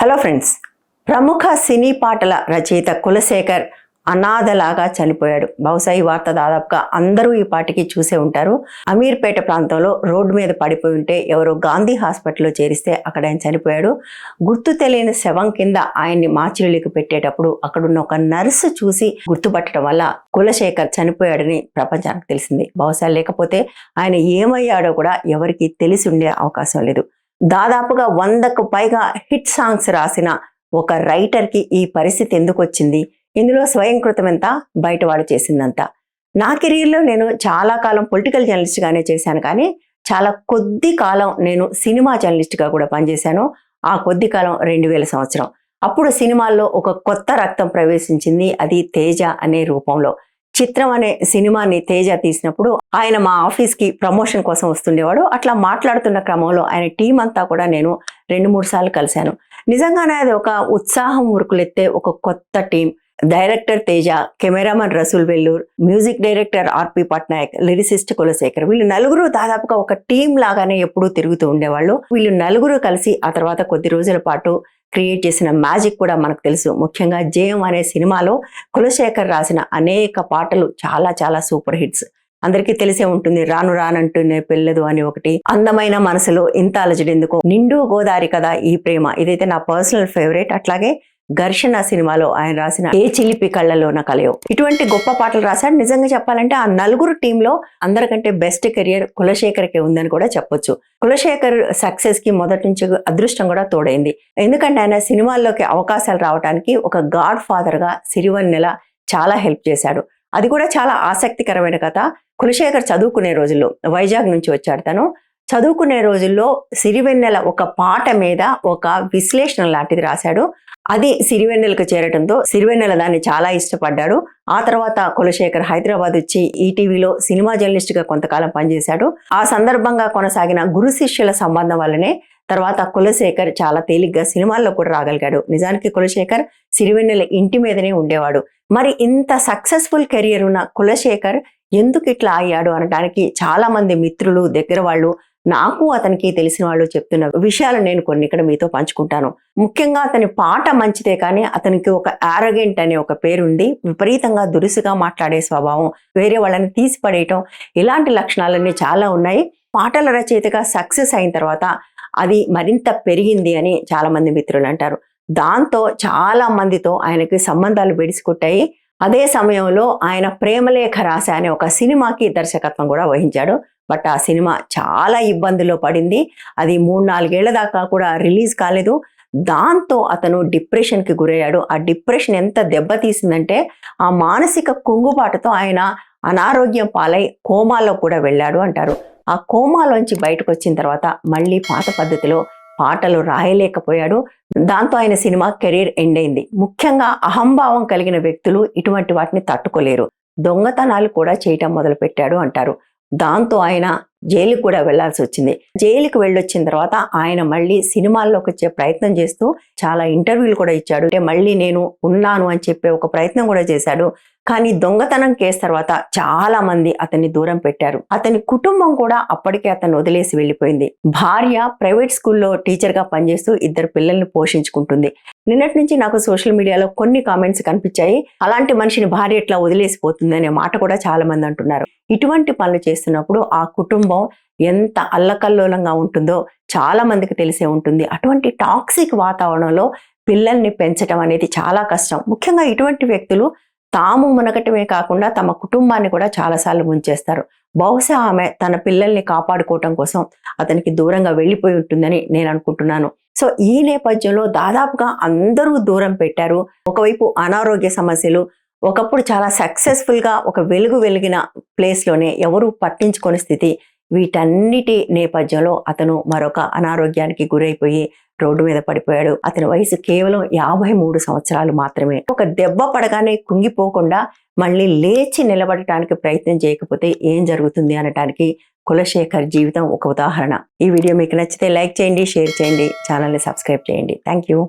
Hello friends ప్రముఖ సినీ పాటల రచయిత కులశేఖర్ అనాథలాగా చనిపోయాడు. బహుశా ఈ వార్త దాదాపుగా అందరూ ఈ పాటికి చూసే ఉంటారు. అమీర్పేట ప్రాంతంలో రోడ్డు మీద పడిపోయి ఉంటే ఎవరో గాంధీ హాస్పిటల్లో చేరిస్తే అక్కడ ఆయన చనిపోయాడు. గుర్తు తెలియని శవం కింద ఆయన్ని మాచిలులకు పెట్టేటప్పుడు అక్కడున్న ఒక నర్సు చూసి గుర్తుపట్టడం వల్ల కులశేఖర్ చనిపోయాడని ప్రపంచానికి తెలిసింది. బహుశా లేకపోతే ఆయన ఏమయ్యాడో కూడా ఎవరికి తెలిసి ఉండే అవకాశం లేదు. దాదాపుగా వందకు పైగా హిట్ సాంగ్స్ రాసిన ఒక రైటర్కి ఈ పరిస్థితి ఎందుకు వచ్చింది ఇందులో స్వయం కృతమెంత బయట చేసిందంత. నా కెరీర్లో నేను చాలా కాలం పొలిటికల్ జర్నలిస్ట్గానే చేశాను కానీ చాలా కొద్ది కాలం నేను సినిమా జర్నలిస్ట్గా కూడా పనిచేశాను. ఆ కొద్ది కాలం రెండు వేల సంవత్సరం. అప్పుడు సినిమాల్లో ఒక కొత్త రక్తం ప్రవేశించింది అది తేజ అనే రూపంలో. చిత్రం అనే సినిమాని తేజ తీసినప్పుడు ఆయన మా ఆఫీస్కి ప్రమోషన్ కోసం వస్తుండేవాడు. అట్లా మాట్లాడుతున్న క్రమంలో ఆయన టీం అంతా కూడా నేను రెండు మూడు సార్లు కలిశాను. నిజంగానే అది ఒక ఉత్సాహం ఉరుకులెత్తే ఒక కొత్త team. Director Teja cameraman Rasool Vellore music director RP Patnaik lyricist Kulasekhar వీళ్ళు నలుగురు దాదాపుగా ఒక టీం లాగానే ఎప్పుడూ తిరుగుతూ ఉండేవాళ్ళు. వీళ్ళు నలుగురు కలిసి ఆ తర్వాత కొద్ది రోజుల పాటు క్రియేట్ చేసిన మ్యాజిక్ కూడా మనకు తెలుసు. ముఖ్యంగా జయం అనే సినిమాలో కులశేఖర్ రాసిన అనేక పాటలు చాలా చాలా సూపర్ హిట్స్. అందరికీ తెలిసే ఉంటుంది రాను రానంటూనే పెళ్ళదు అని ఒకటి. అందమైన మనసులో ఇంత అలజడెందుకు? నిండు గోదారి కదా ఈ ప్రేమ. ఇదైతే నా పర్సనల్ ఫేవరెట్. అట్లాగే ఘర్షణ సినిమాలో ఆయన రాసిన ఏ చిలిపి కళ్ళలోన కలయో. ఇటువంటి గొప్ప పాటలు రాశాడు. నిజంగా చెప్పాలంటే ఆ నలుగురు టీంలో అందరికంటే బెస్ట్ కెరియర్ కులశేఖర్కే ఉందని కూడా చెప్పొచ్చు. కులశేఖర్ సక్సెస్కి మొదటి నుంచి అదృష్టం కూడా తోడైంది. ఎందుకంటే ఆయన సినిమాల్లోకి అవకాశాలు రావడానికి ఒక గాడ్ ఫాదర్గా సిరివన్నెల చాలా హెల్ప్ చేశాడు. అది కూడా చాలా ఆసక్తికరమైన కథ. కులశేఖర్ చదువుకునే రోజుల్లో వైజాగ్ నుంచి వచ్చాడు తను. చదువుకునే రోజుల్లో సిరివెన్నెల ఒక పాట మీద ఒక విశ్లేషణ లాంటిది రాశాడు. అది సిరివెన్నెలకు చేరటంతో సిరివెన్నెల దాన్ని చాలా ఇష్టపడ్డాడు. ఆ తర్వాత కులశేఖర్ హైదరాబాద్ వచ్చి ఈటీవీలో సినిమా జర్నలిస్ట్గా కొంతకాలం పనిచేశాడు. ఆ సందర్భంగా కొనసాగిన గురు శిష్యుల సంబంధం వల్లనే తర్వాత కులశేఖర్ చాలా తేలిగ్గా సినిమాల్లో కూడా రాగలిగాడు. నిజానికి కులశేఖర్ సిరివెన్నెల ఇంటి మీదనే ఉండేవాడు. మరి ఇంత సక్సెస్ఫుల్ కెరియర్ ఉన్న కులశేఖర్ ఎందుకు ఇట్లా అయ్యాడు అనడానికి చాలామంది మిత్రులు దగ్గర వాళ్ళు నాకు అతనికి తెలిసిన వాళ్ళు చెప్తున్న విషయాలు నేను కొన్ని ఇక్కడ మీతో పంచుకుంటాను. ముఖ్యంగా అతని పాట మంచిదే కానీ అతనికి ఒక ఆరగెంట్ అనే ఒక పేరుండి విపరీతంగా దురుసుగా మాట్లాడే స్వభావం వేరే వాళ్ళని తీసిపడేయటం ఇలాంటి లక్షణాలన్నీ చాలా ఉన్నాయి. పాటల రచయితగా సక్సెస్ అయిన తర్వాత అది మరింత పెరిగింది అని చాలా మంది మిత్రులు అంటారు. దాంతో చాలా మందితో ఆయనకి సంబంధాలు బెడిసికొట్టాయి అదే సమయంలో ఆయన ప్రేమలేఖ రాశ అనే ఒక సినిమాకి దర్శకత్వం కూడా వహించాడు. బట్ ఆ సినిమా చాలా ఇబ్బందుల్లో పడింది. అది మూడు నాలుగేళ్ళ దాకా కూడా రిలీజ్ కాలేదు. దాంతో అతను డిప్రెషన్కి గురయ్యాడు. ఆ డిప్రెషన్ ఎంత దెబ్బతీసిందంటే ఆ మానసిక కుంగుబాటుతో ఆయన అనారోగ్యం పాలై కోమాలో కూడా వెళ్ళాడు అంటారు. ఆ కోమాలోంచి బయటకు వచ్చిన తర్వాత మళ్ళీ పాత పద్ధతిలో పాటలు రాయలేకపోయాడు. దాంతో ఆయన సినిమా కెరీర్ ఎండ్ అయింది ముఖ్యంగా అహంభావం కలిగిన వ్యక్తులు ఇటువంటి వాటిని తట్టుకోలేరు. దొంగతనాలు కూడా చేయటం మొదలుపెట్టాడు అంటారు. దాంతో ఆయన జైలుకి కూడా వెళ్ళాల్సి వచ్చింది. జైలుకి వెళ్ళొచ్చిన తర్వాత ఆయన మళ్ళీ సినిమాల్లోకి వచ్చే ప్రయత్నం చేస్తూ చాలా ఇంటర్వ్యూలు కూడా ఇచ్చాడు. అంటే మళ్ళీ నేను ఉన్నాను అని చెప్పే ఒక ప్రయత్నం కూడా చేశాడు. కానీ దొంగతనం కేసు తర్వాత చాలా మంది అతన్ని దూరం పెట్టారు. అతని కుటుంబం కూడా అప్పటికే అతను వదిలేసి వెళ్ళిపోయింది. భార్య ప్రైవేట్ స్కూల్లో టీచర్గా పనిచేస్తూ ఇద్దరు పిల్లల్ని పోషించుకుంటుంది. నిన్నటి నుంచి నాకు సోషల్ మీడియాలో కొన్ని కామెంట్స్ కనిపించాయి. అలాంటి మనిషిని భార్య ఎట్లా వదిలేసిపోతుంది అనే మాట కూడా చాలా మంది అంటున్నారు. ఇటువంటి పనులు చేస్తున్నప్పుడు ఆ కుటుంబం ఎంత అల్లకల్లోలంగా ఉంటుందో చాలా మందికి తెలిసే ఉంటుంది. అటువంటి టాక్సిక్ వాతావరణంలో పిల్లల్ని పెంచడం అనేది చాలా కష్టం. ముఖ్యంగా ఇటువంటి వ్యక్తులు తాము మునగటమే కాకుండా తమ కుటుంబాన్ని కూడా చాలాసార్లు ముంచేస్తారు. బహుశా ఆమె తన పిల్లల్ని కాపాడుకోవటం కోసం అతనికి దూరంగా వెళ్ళిపోయి ఉంటుందని నేను అనుకుంటున్నాను. సో ఈ నేపథ్యంలో దాదాపుగా అందరూ దూరం పెట్టారు. ఒకవైపు అనారోగ్య సమస్యలు ఒకప్పుడు చాలా సక్సెస్ఫుల్గా ఒక వెలుగు వెలిగిన ప్లేస్లోనే ఎవరు పట్టించుకొని స్థితి. వీటన్నిటి నేపథ్యంలో అతను మరొక అనారోగ్యానికి గురైపోయి రోడ్డు మీద పడిపోయాడు. అతని వయసు కేవలం యాభై మూడు సంవత్సరాలు మాత్రమే. ఒక దెబ్బ పడగానే కుంగిపోకుండా మళ్ళీ లేచి నిలబడటానికి ప్రయత్నం చేయకపోతే ఏం జరుగుతుంది అనటానికి కులశేఖర్ జీవితం ఒక ఉదాహరణ. ఈ వీడియో మీకు నచ్చితే లైక్ చేయండి షేర్ చేయండి ఛానల్ని సబ్స్క్రైబ్ చేయండి. Thank you